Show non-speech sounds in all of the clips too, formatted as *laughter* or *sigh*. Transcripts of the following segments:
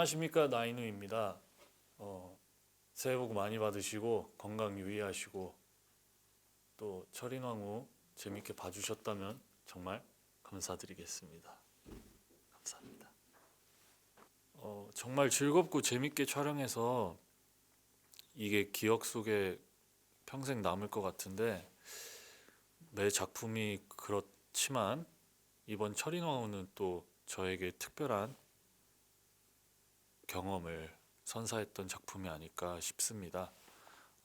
안녕하십니까 나인우입니다. 어, 새해 복 많이 받으시고 건강 유의하시고 또 철인왕후 재밌게 봐주셨다면 정말 감사드리겠습니다. 감사합니다. 어, 정말 즐겁고 재밌게 촬영해서 이게 기억 속에 평생 남을 것 같은데 매 작품이 그렇지만 이번 철인왕후는 또 저에게 특별한 경험을 선사했던 작품이 아닐까 싶습니다.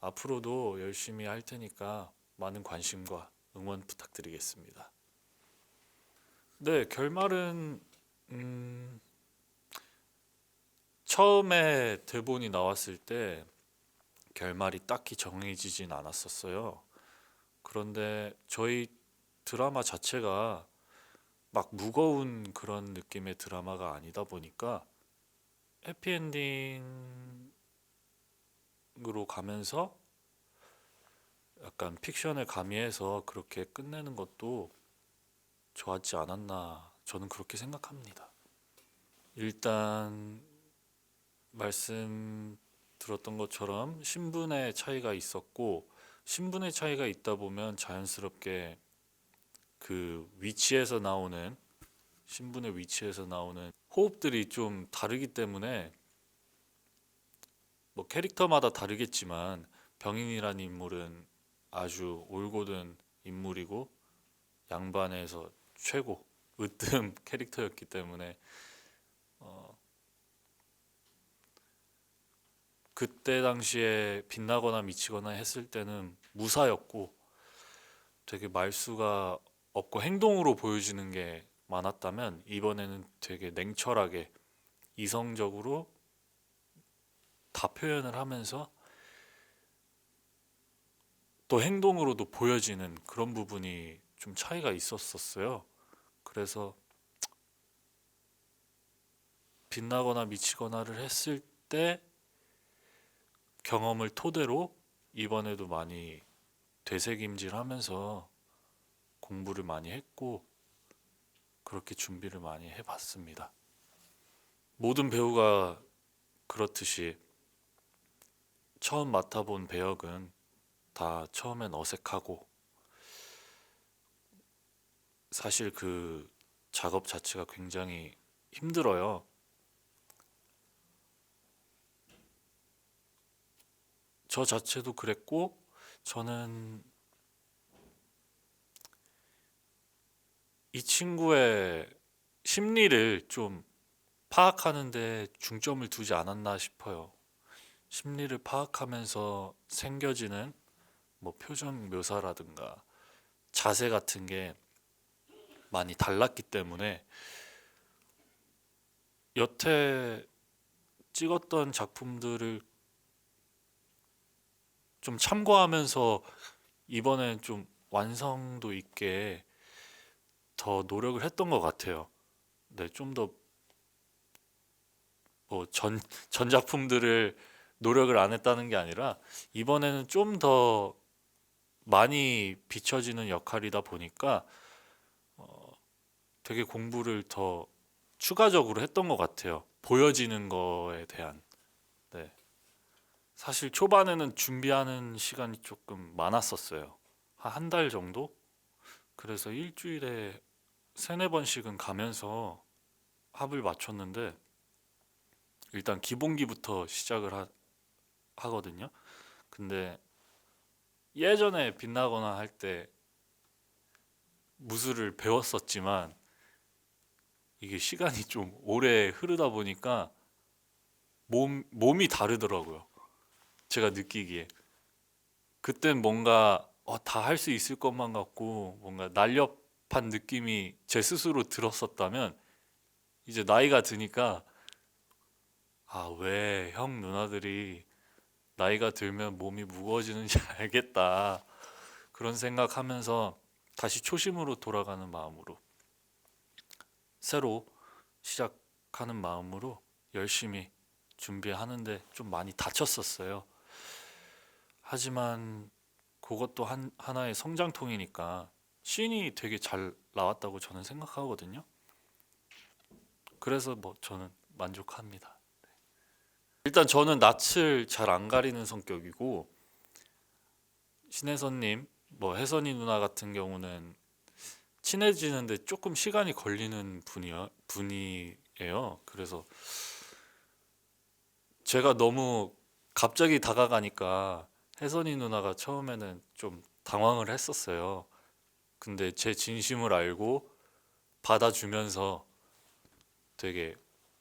앞으로도 열심히 할 테니까 많은 관심과 응원 부탁드리겠습니다. 네, 결말은 음, 처음에 대본이 나왔을 때 결말이 딱히 정해지진 않았었어요. 그런데 저희 드라마 자체가 막 무거운 그런 느낌의 드라마가 아니다 보니까 해피엔딩으로 가면서 약간 픽션을 가미해서 그렇게 끝내는 것도 좋았지 않았나 저는 그렇게 생각합니다. 일단 말씀 들었던 것처럼 신분의 차이가 있었고 신분의 차이가 있다 보면 자연스럽게 그 위치에서 나오는 신분의 위치에서 나오는 호흡들이 좀 다르기 때문에 뭐 캐릭터마다 다르겠지만 병인이라는 인물은 아주 올곧은 인물이고 양반에서 최고 으뜸 *laughs* 캐릭터였기 때문에 어 그때 당시에 빛나거나 미치거나 했을 때는 무사였고 되게 말수가 없고 행동으로 보여지는 게 많았다면 이번에는 되게 냉철하게 이성적으로 다 표현을 하면서 또 행동으로도 보여지는 그런 부분이 좀 차이가 있었었어요. 그래서 빛나거나 미치거나를 했을 때 경험을 토대로 이번에도 많이 되새김질하면서 공부를 많이 했고 그렇게 준비를 많이 해봤습니다. 모든 배우가 그렇듯이 처음 맡아본 배역은 다 처음엔 어색하고 사실 그 작업 자체가 굉장히 힘들어요. 저 자체도 그랬고 저는 이 친구의 심리를 좀 파악하는데 중점을 두지 않았나 싶어요. 심리를 파악하면서 생겨지는 뭐 표정 묘사라든가 자세 같은 게 많이 달랐기 때문에 여태 찍었던 작품들을 좀 참고하면서 이번엔 좀 완성도 있게 더 노력을 했던 것 같아요. 네, 좀 더 뭐 전 전 작품들을 노력을 안 했다는 게 아니라 이번에는 좀 더 많이 비춰지는 역할이다 보니까 어, 되게 공부를 더 추가적으로 했던 것 같아요. 보여지는 거에 대한. 네. 사실 초반에는 준비하는 시간이 조금 많았었어요. 한 한 달 정도? 그래서 일주일에 세네 번씩은 가면서 합을 맞췄는데 일단 기본기부터 시작을 하, 하거든요. 근데 예전에 빛나거나 할 때 무술을 배웠었지만 이게 시간이 좀 오래 흐르다 보니까 몸, 몸이 다르더라고요. 제가 느끼기에. 그땐 뭔가 어, 다 할 수 있을 것만 같고 뭔가 날렵 한 느낌이 제 스스로 들었었다면 이제 나이가 드니까 아, 왜 형 누나들이 나이가 들면 몸이 무거워지는지 *laughs* 알겠다. 그런 생각하면서 다시 초심으로 돌아가는 마음으로 새로 시작하는 마음으로 열심히 준비하는데 좀 많이 다쳤었어요. 하지만 그것도 한, 하나의 성장통이니까 씬이 되게 잘 나왔다고 저는 생각하거든요. 그래서 뭐 저는 만족합니다. 네. 일단 저는 낯을 잘 안 가리는 성격이고 신혜선님, 뭐 혜선이 누나 같은 경우는 친해지는데 조금 시간이 걸리는 분이요 분이에요. 그래서 제가 너무 갑자기 다가가니까 혜선이 누나가 처음에는 좀 당황을 했었어요. 근데 제 진심을 알고 받아주면서 되게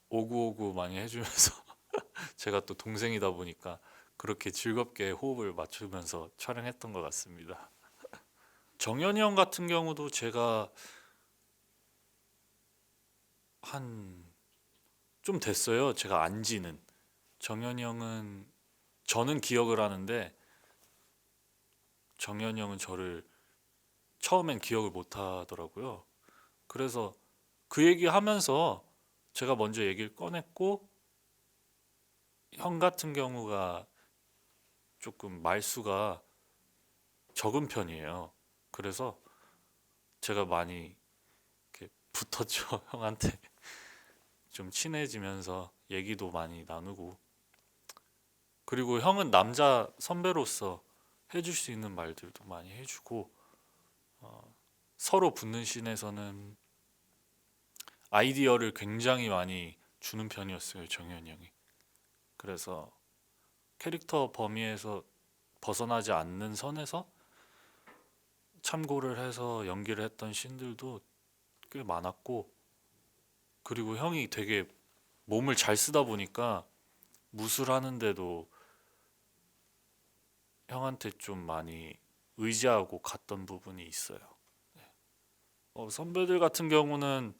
오구오구 많이 해주면서 *laughs* 제가 또 동생이다 보니까 그렇게 즐겁게 호흡을 맞추면서 촬영했던 것 같습니다. *laughs* 정현이 형 같은 경우도 제가 한 좀 됐어요. 제가 안 지는 정현이 형은 저는 기억을 하는데 정현이 형은 저를 처음엔 기억을 못 하더라고요. 그래서 그 얘기 하면서 제가 먼저 얘기를 꺼냈고 형 같은 경우가 조금 말수가 적은 편이에요. 그래서 제가 많이 붙었죠, *laughs* 형한테. 좀 친해지면서 얘기도 많이 나누고. 그리고 형은 남자 선배로서 해줄 수 있는 말들도 많이 해주고, 어, 서로 붙는 씬에서는 아이디어를 굉장히 많이 주는 편이었어요, 정현이 형이. 그래서 캐릭터 범위에서 벗어나지 않는 선에서 참고를 해서 연기를 했던 씬들도 꽤 많았고 그리고 형이 되게 몸을 잘 쓰다 보니까 무술하는데도 형한테 좀 많이 의지하고 갔던 부분이 있어요. 네. 어, 선배들 같은 경우는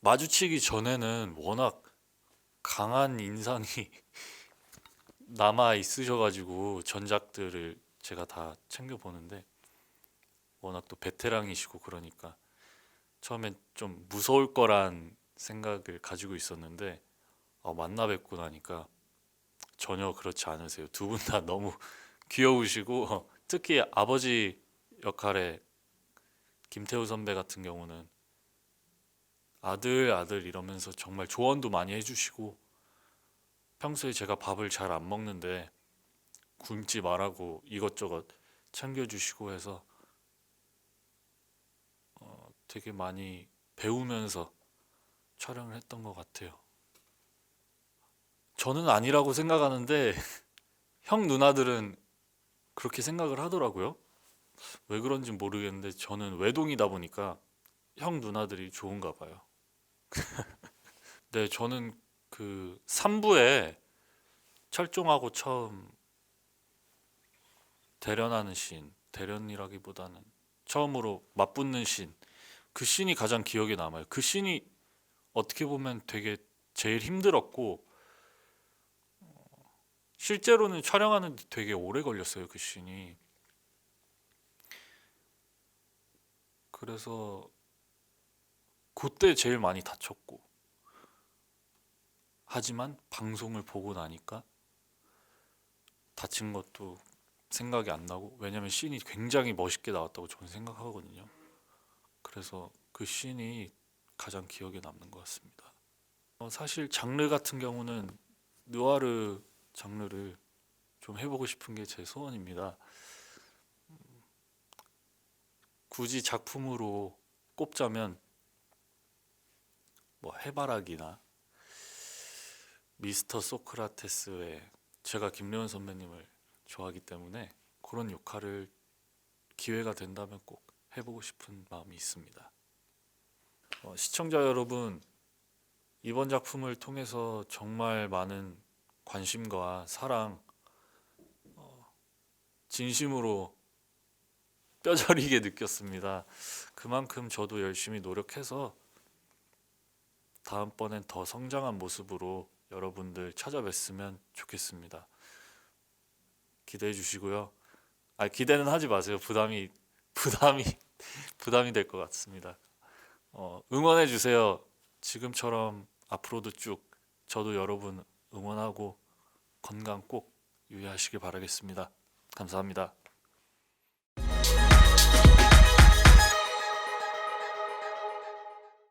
마주치기 전에는 워낙 강한 인상이 *laughs* 남아 있으셔가지고 전작들을 제가 다 챙겨 보는데 워낙 또 베테랑이시고 그러니까 처음엔 좀 무서울 거란 생각을 가지고 있었는데 어, 만나 뵙고 나니까 전혀 그렇지 않으세요. 두 분 다 *laughs* 너무 귀여우시고 어, 특히 아버지 역할의 김태우 선배 같은 경우는 아들 아들 이러면서 정말 조언도 많이 해주시고 평소에 제가 밥을 잘 안 먹는데 굶지 말라고 이것저것 챙겨주시고 해서 어, 되게 많이 배우면서 촬영을 했던 것 같아요. 저는 아니라고 생각하는데 *laughs* 형 누나들은 그렇게 생각을 하더라고요. 왜 그런지 모르겠는데 저는 외동이다 보니까 형 누나들이 좋은가 봐요. *laughs* 네, 저는 그 3부에 철종하고 처음 대련하는 씬, 대련이라기보다는 처음으로 맞붙는 씬, 그 씬이 가장 기억에 남아요. 그 씬이 어떻게 보면 되게 제일 힘들었고 어, 실제로는 촬영하는데 되게 오래 걸렸어요 그 씬이. 그래서 그때 제일 많이 다쳤고 하지만 방송을 보고 나니까 다친 것도 생각이 안 나고 왜냐면 씬이 굉장히 멋있게 나왔다고 저는 생각하거든요. 그래서 그 씬이 가장 기억에 남는 것 같습니다. 어, 사실 장르 같은 경우는 느와르 장르를 좀 해보고 싶은 게 제 소원입니다. 음, 굳이 작품으로 꼽자면 뭐 해바라기나 미스터 소크라테스의 제가 김래원 선배님을 좋아하기 때문에 그런 역할을 기회가 된다면 꼭 해보고 싶은 마음이 있습니다. 어, 시청자 여러분, 이번 작품을 통해서 정말 많은 관심과 사랑, 어, 진심으로 뼈저리게 느꼈습니다. 그만큼 저도 열심히 노력해서 다음번엔 더 성장한 모습으로 여러분들 찾아뵀으면 좋겠습니다. 기대해 주시고요. 아 기대는 하지 마세요. 부담이 *laughs* 부담이 부담이 될 것 같습니다. 어, 응원해 주세요. 지금처럼 앞으로도 쭉 저도 여러분 응원하고 건강 꼭 유의하시길 바라겠습니다. 감사합니다.